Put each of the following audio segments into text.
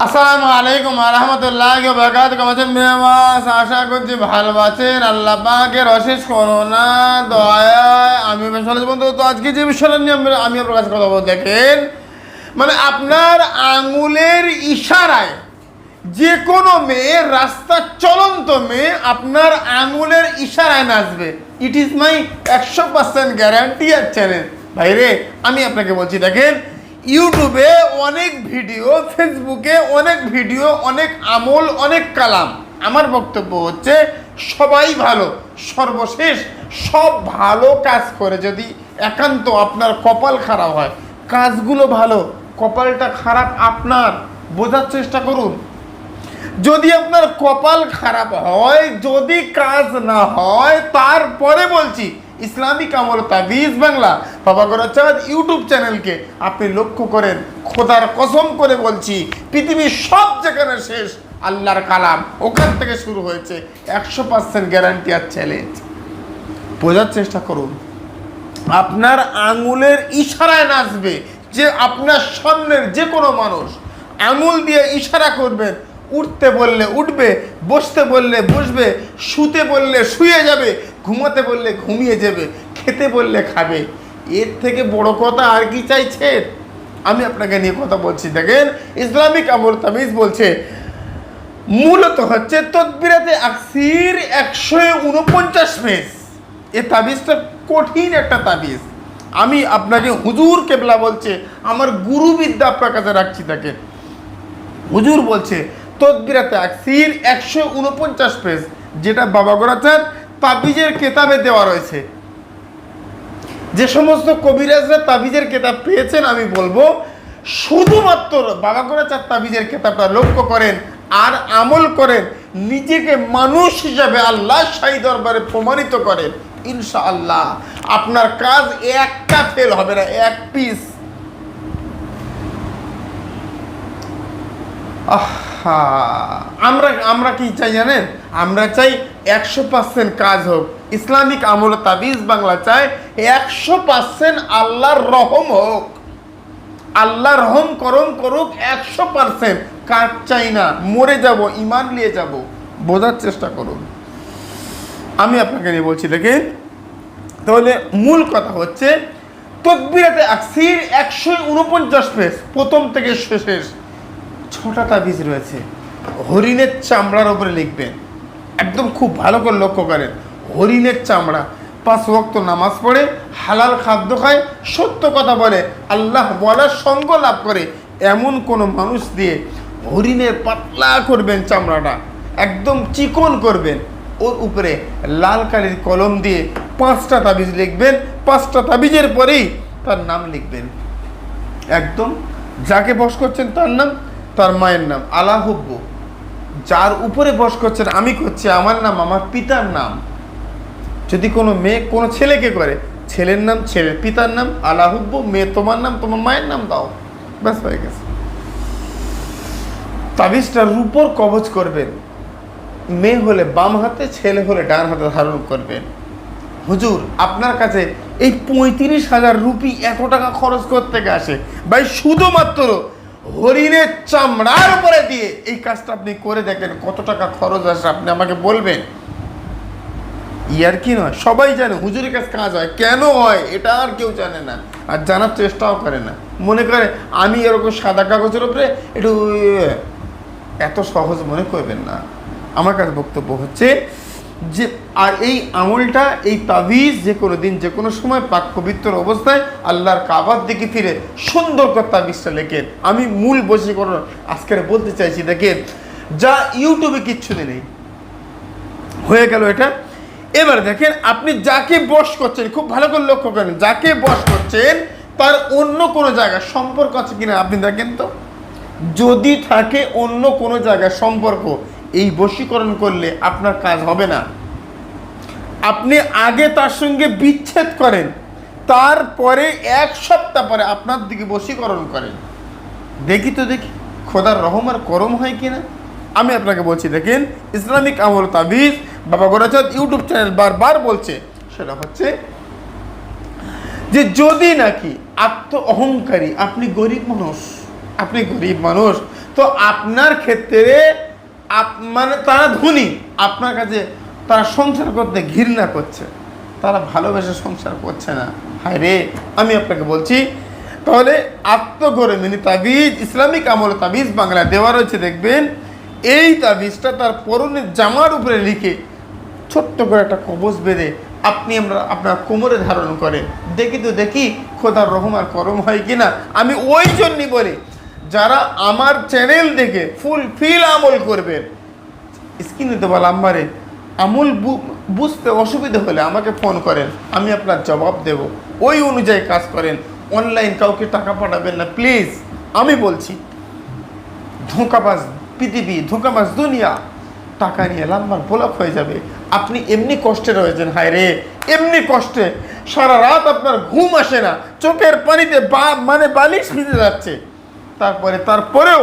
আসসালামু আলাইকুম আরহামতুল্লাহ বরকাত কেমন মেমাস আশা করছি ভালো আছেন। আল্লাহ পাকের অশেষ করোনা দয়ায় আমি বেসরজ বন্ধু, তো আজকে যে বিষয়টা নিয়ে আমি- কাছে কথা বলতে দেখেন মানে আপনার আঙুলের ইশারায় যে কোনো মেয়ে, রাস্তা চলন্ত মেয়ে, আপনার আঙুলের ইশারায় নাচবে। ইট ইজ মাই একশো পার্সেন্ট গ্যারান্টি আর চ্যানেল ভাইরে, আমি আপনাকে বলছি, দেখেন ইউটিউবে অনেক ভিডিও ফেসবুকে অনেক ভিডিও, অনেক আমল, অনেক কালাম। আমার বক্তব্য হচ্ছে, সবাই ভালো, সর্বশেষ সব ভালো কাজ করে। যদি একান্ত আপনার কপাল খারাপ হয়, কাজগুলো ভালো, কপালটা খারাপ আপনার, বোঝার চেষ্টা করুন। যদি আপনার কপাল খারাপ হয়, যদি কাজ না হয়, তারপরে বলছি ইসলামিক আমল তাবিজ বাংলা। বাবা গোরাচাঁদ ইউটিউব চ্যানেলকে আপনি লক্ষ্য করেন, খোদার কসম করে বলছি, পৃথিবীর সব যেখানে শেষ, আল্লাহর কালাম, ওখান থেকে শুরু হয়েছে একশো পার্সেন্ট গ্যারান্টি আর চ্যালেঞ্জ বোঝার চেষ্টা করুন, আপনার আঙুলের ইশারায় নাচবে যে আপনার সামনের যে কোনো মানুষ। আঙুল দিয়ে ইশারা করবেন, উঠতে বললে উঠবে, বসতে বললে বসবে, শুতে বললে শুয়ে যাবে ঘুমাতে বললে ঘুমিয়ে যাবে, খেতে বললে খাবে। এর থেকে বড় কথা আর কি চাইছে? আমি আপনাকে নিয়ে কথা বলছি। দেখেন, ইসলামিক আমর তামিজ বলছে, মূলত হচ্ছে তদবিরাতে আকসির একশো উনপঞ্চাশ পেজ। এ তাবিজটা কঠিন একটা তাবিজ আমি আপনাকে হুজুর কেবলা বলছে, আমার গুরুবিদ্যা আপনার কাছে রাখছি তাকে হুজুর বলছে, তদবিরাতে আকসির একশো উনপঞ্চাশ পেজ, যেটা বাবা গোরাচাঁদ তাবিজের কেতাবে দেওয়া রয়েছে। যে সমস্ত কবিরাজরা তাবিজের কেতাব পেয়েছেন, আমি বলব, শুধুমাত্র বাবা গোরাচাঁদ তাবিজের কেতাবটা লক্ষ্য করেন আর আমল করেন, নিজেকে মানুষ হিসাবে আল্লাহ শাহী দরবারে প্রমাণিত করেন, ইনশাআল্লাহ। আপনার কাজ একটা ফেল হবে না, এক পিস আমরা আমরা কি চাই জানেন? আমরা চাই একশো পার্সেন্ট কাজ হোক। ইসলামিক আমল তাবিজ বাংলা চায় একশো পার্সেন্ট আল্লাহর রহম হোক। আল্লাহ রহম করম করুক একশো পার্সেন্ট কাজ চাই না, মরে যাব, ইমান নিয়ে যাব। বোঝার চেষ্টা করুন। আমি আপনাকে নিয়ে বলছি, দেখেন, তাহলে মূল কথা হচ্ছে, তকবিরাতে আকসির একশো উনপঞ্চাশ পেজ, প্রথম থেকে শেষ ছটা তাবিজ রয়েছে। হরিণের চামড়ার উপরে লিখবেন। একদম খুব ভালো করে লক্ষ্য করেন। হরিণের চামড়া। পাঁচ ওয়াক্ত নামাজ পড়ে, হালাল খাদ্য খায়, সত্য কথা বলে। আল্লাহ বলার সঙ্গ লাভ করে। এমন কোনো মানুষ দিয়ে হরিণের পাতলা করবেন চামড়াটা। একদম চিকন করবেন। ওর উপরে লাল কালির কলম দিয়ে পাঁচটা তাবিজ লিখবেন। পাঁচটা তাবিজের পরেই তার নাম লিখবেন। একদম যাকে বস করছেন তার নাম তার মায়ের নাম আলাহুব্ব যার উপরে বস করছেন, আমি করছি, আমার নাম, আমার পিতার নাম। যদি কোনো মেয়ে, কোনো ছেলেকে করে, ছেলের নাম, ছেলের পিতার নাম আলাহুব্ব মেয়ে তোমার নাম, তোমার মায়ের নাম দাও। ব্যাস হয়ে গেছে। তাবিজটার উপর কবচ করবেন। মেয়ে হলে বাম হাতে, ছেলে হলে ডান হাতে ধারণ করবেন। হুজুর, আপনার কাছে এই পঁয়ত্রিশ হাজার রুপি এত টাকা খরচ করতে আসে ভাই, শুধুমাত্র হরিণের চামড়ার উপরে দিয়ে এই কাজটা আপনি করে দেখেন কত টাকা খরচ আসে আপনি আমাকে বলবেন। ইয়ার কি নয়, সবাই জানে হুজুরের কাছে কাজ হয়। কেন হয়, এটা আর কেউ জানে না, আর জানার চেষ্টাও করে না। মনে করে আমি এরকম সাদা কাগজের উপরে একটু, এত সহজ মনে করবেন না। আমার কাছে বক্তব্য হচ্ছে যে আর এই আমলটা, এই তাবিজ যে কোনো দিন, যে কোনো সময় পাক পবিত্র অবস্থায় আল্লাহর কাবার দিকে ফিরে সুন্দর করে তাবিজটা লেখেন। আমি মূল বশীকরণ আজকের বলতে চাইছি, দেখেন, যা ইউটিউবে কিচ্ছু নেই। হয়ে গেল এটা। এবার দেখেন, আপনি যাকে বস করছেন, খুব ভালো করে লক্ষ্য করেন, যাকে বস করছেন, তার অন্য কোনো জায়গায় সম্পর্ক আছে কিনা আপনি দেখেন তো? যদি থাকে অন্য কোনো জায়গায় সম্পর্ক, এই বশীকরণ করলে আপনার কাজ হবে না। আপনি আগে তার সঙ্গে বিচ্ছেদ করেন, তারপরে এক সপ্তাহ পরে আপনার দিকে বশীকরণ করেন। দেখি তো দেখি, খোদার রহম আর করম হয় কিনা আমি আপনাকে বলছি, দেখেন, ইসলামিক আমল তাবিজ, বাবা গোরাচাঁদ ইউটিউব চ্যানেল বারবার বলছে, সেটা হচ্ছে যে যদি নাকি আত্ম অহংকারী, আপনি গরিব মানুষ, আপনি গরিব মানুষ, তো আপনার ক্ষেত্রে আপ- মানে তারা ধনী, আপনার কাছে তারা সংসার করতে ঘৃণা করছে। তারা ভালোবেসে সংসার করছে না। হায় রে, আমি আপনাকে বলছি, তাহলে আত্মগরমিনী তাবিজ, ইসলামিক আমল তাবিজ বাংলা দেওয়া রয়েছে, দেখবেন। এই তাবিজটা তার পরনের জামার উপরে লিখে ছোট্ট করে একটা কবচ বেঁধে আপনি আমরা আপনার কোমরে ধারণ করে। দেখি তো দেখি খোদার রহম আর করম হয় কিনা। আমি ওই জন্যই বলি, যারা আমার চ্যানেল দেখে ফুল ফিল আমল করবেন, স্ক্রিনে দেওয়া নাম্বারে আমল বুঝতে অসুবিধা হলে আমাকে ফোন করেন, আমি আপনার জবাব দেব। ওই অনুযায়ী কাজ করেন অনলাইন কাউকে টাকা পাঠাবেন না প্লিজ আমি বলছি, ধোঁকাবাজ পৃথিবী, ধোঁকাবাজ দুনিয়া, টাকা নিয়ে লাম্বার ব্লক হয়ে যাবে। আপনি এমনি কষ্টে রয়েছেন, হায় রে, এমনি কষ্টে। সারা রাত আপনার ঘুম আসে না, চোখের পানিতে বা মানে বালিশ ভিজে যাচ্ছে। তারপরে, তারপরেও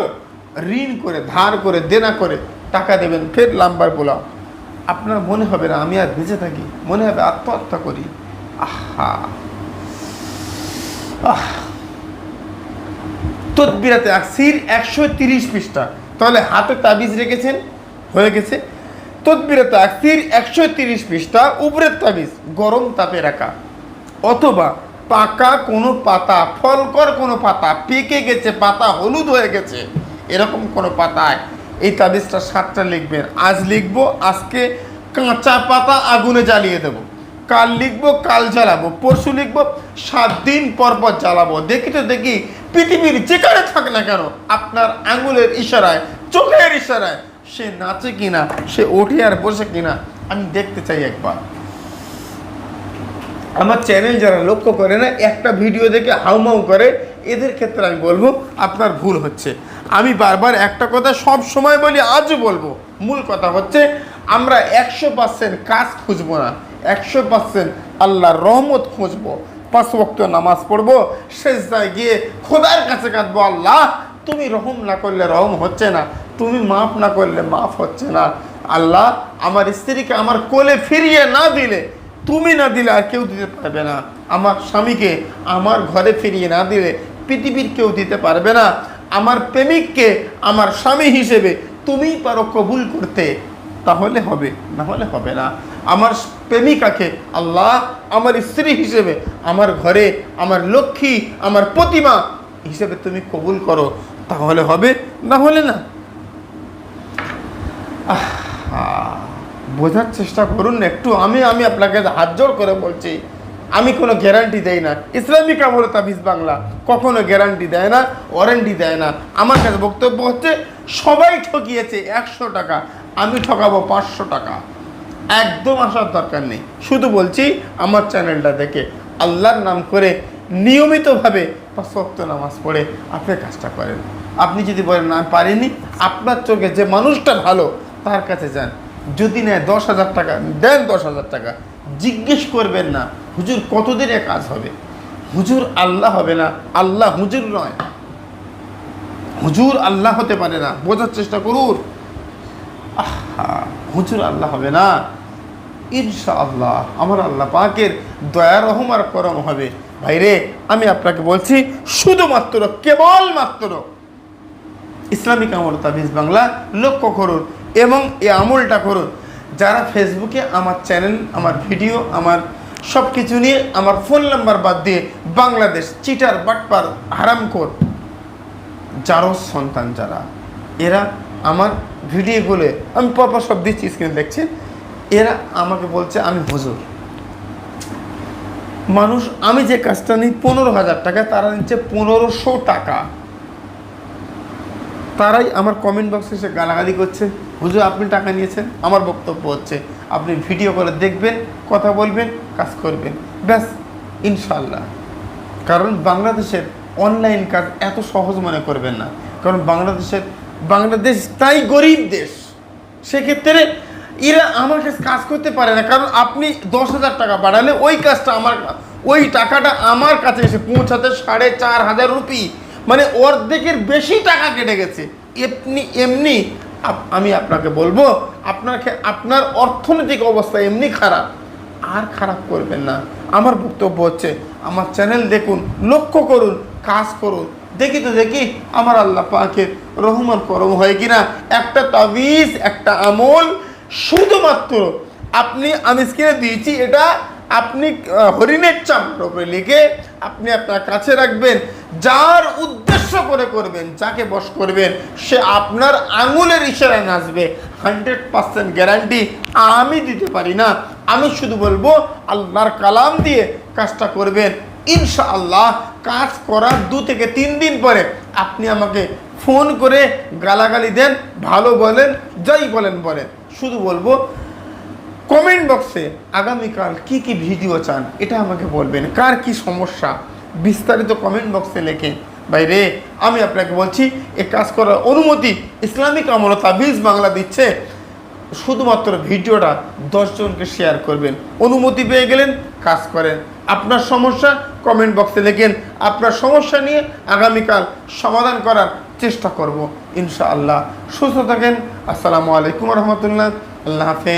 ঋণ করে, ধার করে, দেনা করে টাকা দেবেন, ফের লাম্বার বোলা আপনার মনে হবে না, আমি আর বেঁচে থাকি। মনে হবে আত্মহত্যা করি। আহা। আহ। তদবিরাতে আকসির একশো তিরিশ পৃষ্ঠা। তাহলে হাতে তাবিজ রেখেছেন, হয়ে গেছে। তদবিরাতে আকসির একশো তিরিশ পৃষ্ঠা, উপরের তাবিজ, গরম তাপে রাখা। অথবা পাকা কোনো পাতা, ফলকর কোনো পাতা, পেকে গেছে, পাতা হলুদ হয়ে গেছে। এরকম কোনো পাতায় এই তাবিজটা সাতটা লিখবেন। আজ লিখব, আজকে কাঁচা পাতা আগুনে জ্বালিয়ে দেবো। কাল লিখব, কাল জ্বালাবো। পরশু লিখব, সাত দিন পর পর জ্বালাবো। দেখি তো দেখি, পৃথিবীর যেখানে থাক না কেন, আপনার আঙুলের ইশারায়, চোখের ইশারায়, সে নাচে কিনা, সে ওঠে আর বসে কিনা, আমি দেখতে চাই একবার। আমার চ্যানেল যারা লক্ষ্য করে না, একটা ভিডিও দেখে হাউমাউ করে এদের ক্ষেত্রে আমি বলব, আপনার ভুল হচ্ছে। আমি বারবার একটা কথা সব সময় বলি, আজও বলব, মূল কথা হচ্ছে, আমরা একশো পার্সেন্ট কাজ খুঁজবো না, একশো পার্সেন্ট আল্লাহর রহমত খুঁজবো। পাঁচ ওয়াক্ত নামাজ পড়ব শেষদায় গিয়ে খোদার কাছে কাঁদবো, আল্লাহ, তুমি রহম না করলে রহম হচ্ছে না, তুমি মাফ না করলে মাফ হচ্ছে না। আল্লাহ, আমার স্ত্রীকে আমার কোলে ফিরিয়ে না দিলে, তুমি না দিলে আর কেউ দিতে পারবে না। আমার স্বামীকে আমার ঘরে ফিরিয়ে না দিলে পৃথিবীর কেউ দিতে পারবে না। আমার প্রেমিককে আমার স্বামী হিসেবে তুমিই পারো কবুল করতে। তাহলে হবে, না হলে হবে না। আমার প্রেমিকাকে আল্লাহ আমার স্ত্রী হিসেবে, আমার ঘরে, আমার লক্ষ্মী, আমার প্রতিমা হিসেবে তুমি কবুল করো। তাহলে হবে, না হলে না। বোঝার চেষ্টা করুন একটু আমি আমি আপনাকে হাত জোর করে বলছি। আমি কোনো গ্যারান্টি দেই না। ইসলামিক আমল তাবিজ বাংলা কখনো গ্যারান্টি দেয় না ওয়ারেন্টি দেয় না। আমার কাছে বক্তব্য হচ্ছে, সবাই ঠকিয়েছে একশো টাকা, আমি ঠকাবো পাঁচশো টাকা। একদম আসার দরকার নেই। শুধু বলছি, আমার চ্যানেলটা দেখে আল্লাহর নাম করে নিয়মিতভাবে ওয়াক্ত নামাজ পড়ে আপনি কাজটা করেন। আপনি যদি বলেন, না, পারিনি। আপনার চোখে যে মানুষটা ভালো, তার কাছে যান। যদি নেয় দশ হাজার টাকা, দেন দশ হাজার টাকা। জিজ্ঞেস করবেন না, হুজুর কতদিনে কাজ হবে? হুজুর আল্লাহ হবে না, আল্লাহ হুজুর নয়। হুজুর আল্লাহ হতে পারে না, বোঝার চেষ্টা করুন। আহা, হুজুর আল্লাহ হবে না। ইনশা আল্লাহ আমার আল্লাহ পাকের দয়া, রহম আর করম হবে। ভাইরে, আমি আপনাকে বলছি, শুধুমাত্র, কেবলমাত্র ইসলামিক আমল তাবিজ বাংলা লক্ষ্য করুন। এবং এই আমলটা করুন। যারা ফেসবুকে আমার চ্যানেল আমার ভিডিও আমার সব কিছু নিয়ে আমার ফোন নাম্বার বাদ দিয়ে বাংলাদেশ চিটার বাটপার হারাম হারামখোর যারও সন্তান যারা, এরা আমার ভিডিওগুলো আমি পরপর সব দিচ্ছি স্ক্রিনে দেখছেন, এরা আমাকে বলছে, আমি হুজুর। মানুষ, আমি যে কাজটা নিই পনেরো হাজার টাকা, তারা নিচ্ছে পনেরোশো টাকা। তারাই আমার কমেন্ট বক্সে এসে গালাগালি করছে। হুজুর, আপনি টাকা নিয়েছেন, আমার বক্তব্য হচ্ছে। আপনি ভিডিও করে দেখবেন, কথা বলবেন, কাজ করবেন। ব্যাস ইনশাল্লাহ কারণ বাংলাদেশের অনলাইন কাজ এত সহজ মনে করবেন না। কারণ বাংলাদেশের, বাংলাদেশ তাই গরিব দেশ। সেক্ষেত্রে এরা আমার কাছে কাজ করতে পারে না। কারণ আপনি দশ হাজার টাকা বাড়ালে ওই কাজটা আমার, ওই টাকাটা আমার কাছে এসে পৌঁছাতে সাড়ে চার হাজার রুপি। মানে অর্ধেকের বেশি টাকা কেটে গেছে। এমনি এমনি আমি আপনাকে বলব, আপনাকে, আপনার অর্থনৈতিক অবস্থা এমনি খারাপ। আর খারাপ করবেন না। আমার বক্তব্য হচ্ছে, আমার চ্যানেল দেখুন, লক্ষ্য করুন, কাজ করুন। দেখি তো দেখি আমার আল্লাহ পাকের রহমান করম হয় কিনা। একটা তাবিজ, একটা আমল, শুধুমাত্র আপনি, আমি স্ক্রিনে দিয়েছি এটা, আপনি হরিণের চামড়ার উপরে লিখে আপনি আপনার কাছে রাখবেন, যার উদ্দেশ্য করে করবেন, যাকে বশ করবেন, সে আপনার আঙুলের ইশারায় নাচবে। হান্ড্রেড পার্সেন্ট গ্যারান্টি আমি দিতে পারি না। আমি শুধু বলব, আল্লাহর কালাম দিয়ে কাজটা করবেন। ইনশাআল্লাহ কাজ করার দু থেকে তিন দিন পরে আপনি আমাকে ফোন করে গালাগালি দেন, ভালো বলেন, যাই বলেন বলেন। শুধু বলব কমেন্ট বক্সে আগামীকাল কি কি ভিডিও চান, এটা আমাকে বলবেন। কার কি সমস্যা? বিস্তারিত কমেন্ট বক্সে লেখে। বাইরে আমি আপনাকে বলছি, এ কাজ করার অনুমতি ইসলামিক আমল তাবিজ বাংলা দিচ্ছে। শুধুমাত্র ভিডিওটা দশজনকে শেয়ার করবেন। অনুমতি পেয়ে গেলেন, কাজ করেন। আপনার সমস্যা কমেন্ট বক্সে লেখেন। আপনার সমস্যা নিয়ে আগামীকাল সমাধান করার চেষ্টা করব, ইনশাআল্লাহ। সুস্থ থাকেন, আসসালামু আলাইকুম রহমতুল্লাহ। আল্লাহ হাফেজ।